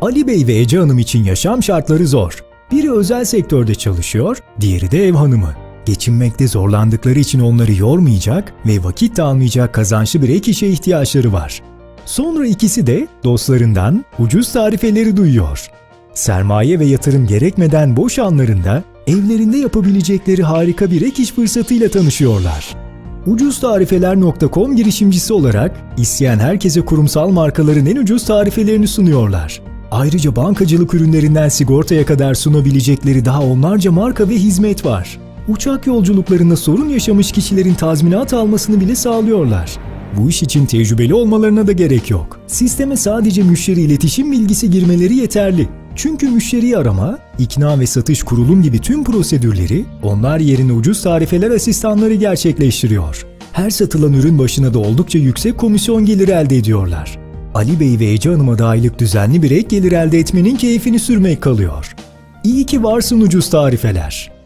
Ali Bey ve Ece Hanım için yaşam şartları zor. Biri özel sektörde çalışıyor, diğeri de ev hanımı. Geçinmekte zorlandıkları için onları yormayacak ve vakit de almayacak kazançlı bir ek işe ihtiyaçları var. Sonra ikisi de dostlarından ucuz tarifeleri duyuyor. Sermaye ve yatırım gerekmeden boş anlarında evlerinde yapabilecekleri harika bir ek iş fırsatıyla tanışıyorlar. Ucuztarifeler.com girişimcisi olarak isteyen herkese kurumsal markaların en ucuz tarifelerini sunuyorlar. Ayrıca bankacılık ürünlerinden sigortaya kadar sunabilecekleri daha onlarca marka ve hizmet var. Uçak yolculuklarında sorun yaşamış kişilerin tazminat almasını bile sağlıyorlar. Bu iş için tecrübeli olmalarına da gerek yok. Sisteme sadece müşteri iletişim bilgisi girmeleri yeterli. Çünkü müşteriyi arama, ikna ve satış kurulum gibi tüm prosedürleri onlar yerine ucuz tarifeler asistanları gerçekleştiriyor. Her satılan ürün başına da oldukça yüksek komisyon geliri elde ediyorlar. Ali Bey ve Ece Hanım'a da aylık düzenli bir ek gelir elde etmenin keyfini sürmek kalıyor. İyi ki varsın ucuz tarifeler.